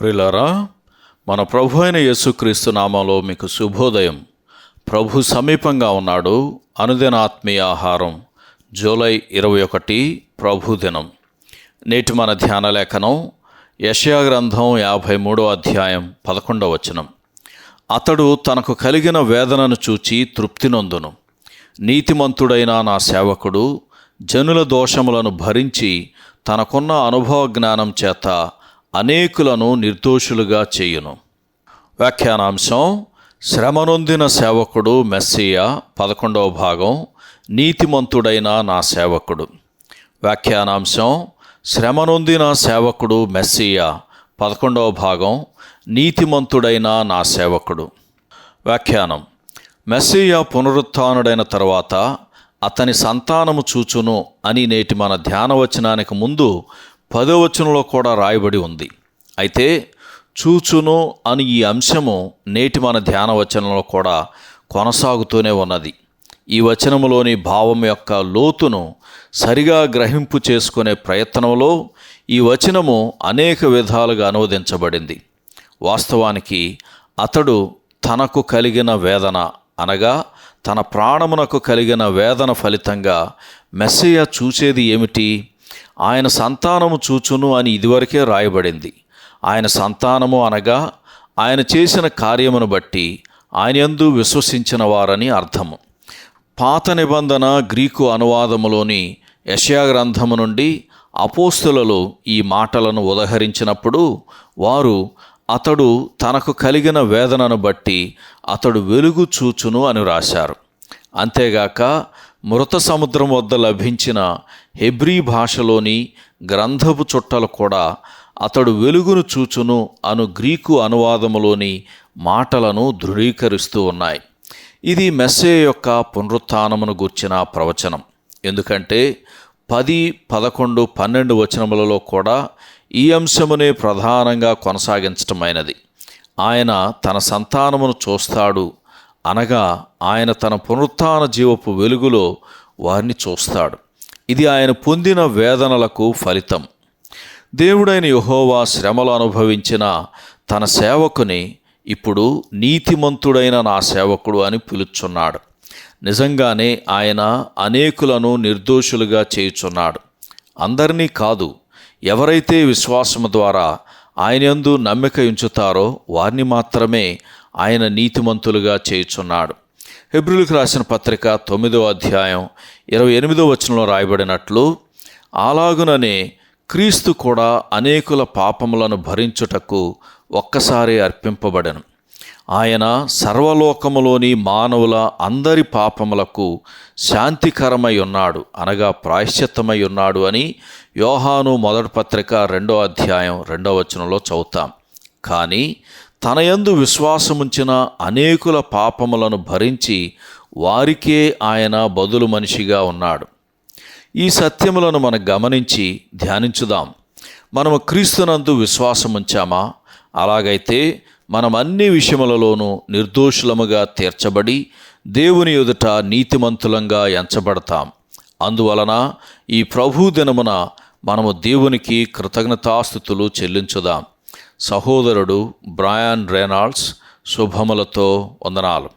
ప్రిలరా మన ప్రభు అయిన యేసుక్రీస్తు నామంలో మీకు శుభోదయం. ప్రభు సమీపంగా ఉన్నాడు. అనుదిన ఆత్మీయ ఆహారం జూలై ఇరవై ఒకటి ప్రభు దినం. నేటి మన ధ్యాన లేఖనం యషయా గ్రంథం యాభై మూడో అధ్యాయం పదకొండవ వచనం. అతడు తనకు కలిగిన వేదనను చూచి తృప్తి నొందును. నీతిమంతుడైన నా సేవకుడు జనుల దోషములను భరించి తనకున్న అనుభవ జ్ఞానం చేత అనేకులను నిర్దోషులుగా చేయును. వ్యాఖ్యానాంశం శ్రమనొందిన సేవకుడు మెస్సియా పదకొండవ భాగం నీతిమంతుడైన నా సేవకుడు. వ్యాఖ్యానాంశం శ్రమనొందిన సేవకుడు మెస్సియా పదకొండవ భాగం నీతిమంతుడైన నా సేవకుడు. వ్యాఖ్యానం మెస్సియా పునరుత్డైన తర్వాత అతని సంతానము చూచును అని నేటి మన ధ్యానవచనానికి ముందు పదో వచనంలో కూడా రాయబడి ఉంది. అయితే చూచును అని ఈ అంశము నేటి మన ధ్యాన వచనంలో కూడా కొనసాగుతూనే ఉన్నది. ఈ వచనములోని భావం యొక్క లోతును సరిగా గ్రహింపు చేసుకునే ప్రయత్నంలో ఈ వచనము అనేక విధాలుగా అనువదించబడింది. వాస్తవానికి అతడు తనకు కలిగిన వేదన అనగా తన ప్రాణమునకు కలిగిన వేదన ఫలితంగా మెస్సయ్య చూసేది ఏమిటి? ఆయన సంతానము చూచును అని ఇదివరకే రాయబడింది. ఆయన సంతానము అనగా ఆయన చేసిన కార్యమును బట్టి ఆయన ఎందు విశ్వసించిన వారని అర్థము. పాత నిబంధన గ్రీకు అనువాదములోని యషయా గ్రంథము నుండి అపోస్తులలో ఈ మాటలను ఉదహరించినప్పుడు వారు అతడు తనకు కలిగిన వేదనను బట్టి అతడు వెలుగు చూచును అని రాశారు. అంతేగాక మృత సముద్రం వద్ద లభించిన హెబ్రీ భాషలోని గ్రంథపు చుట్టలు కూడా అతడు వెలుగును చూచును అను గ్రీకు అనువాదములోని మాటలను ధృవీకరిస్తూ ఉన్నాయి. ఇది మెస్సే యొక్క పునరుత్నమును గూర్చిన ప్రవచనం. ఎందుకంటే పది పదకొండు పన్నెండు వచనములలో కూడా ఈ అంశమునే ప్రధానంగా కొనసాగించటమైనది. ఆయన తన సంతానమును చూస్తాడు అనగా ఆయన తన పునరుత్న జీవపు వెలుగులో వారిని చూస్తాడు. ఇది ఆయన పొందిన వేదనలకు ఫలితం. దేవుడైన యహోవా శ్రమలు అనుభవించిన తన సేవకుని ఇప్పుడు నీతిమంతుడైన నా సేవకుడు అని పిలుచున్నాడు. నిజంగానే ఆయన అనేకులను నిర్దోషులుగా చేయుచున్నాడు. అందరినీ కాదు ఎవరైతే విశ్వాసము ద్వారా ఆయనందు నమ్మిక ఉంచుతారో వారిని మాత్రమే ఆయన నీతిమంతులుగా చేయుచున్నాడు. హెబ్రిల్కి రాసిన పత్రిక తొమ్మిదో అధ్యాయం ఇరవై ఎనిమిదో వచనంలో రాయబడినట్లు అలాగుననే క్రీస్తు కూడా అనేకుల పాపములను భరించుటకు ఒక్కసారి అర్పింపబడను. ఆయన సర్వలోకములోని మానవుల అందరి పాపములకు శాంతికరమై ఉన్నాడు అనగా ప్రాయశ్చిత్తమై ఉన్నాడు అని యోహాను మొదటి పత్రిక రెండో అధ్యాయం రెండో వచనంలో చదువుతాం. కానీ తన యందు విశ్వాసముంచిన అనేకుల పాపములను భరించి వారికే ఆయన బదులు మనిషిగా ఉన్నాడు. ఈ సత్యములను మనం గమనించి ధ్యానించుదాం. మనము క్రీస్తునందు విశ్వాసముంచామా? అలాగైతే మనం అన్ని విషయములలోనూ నిర్దోషులముగా తీర్చబడి దేవుని ఎదుట నీతిమంతులంగా ఎంచబడతాం. అందువలన ఈ ప్రభు దినమున మనము దేవునికి కృతజ్ఞతాస్థుతులు చెల్లించుదాం. సహోదరుడు బ్రయాన్ రేనాల్డ్స్ శుభములతో వందనాలు.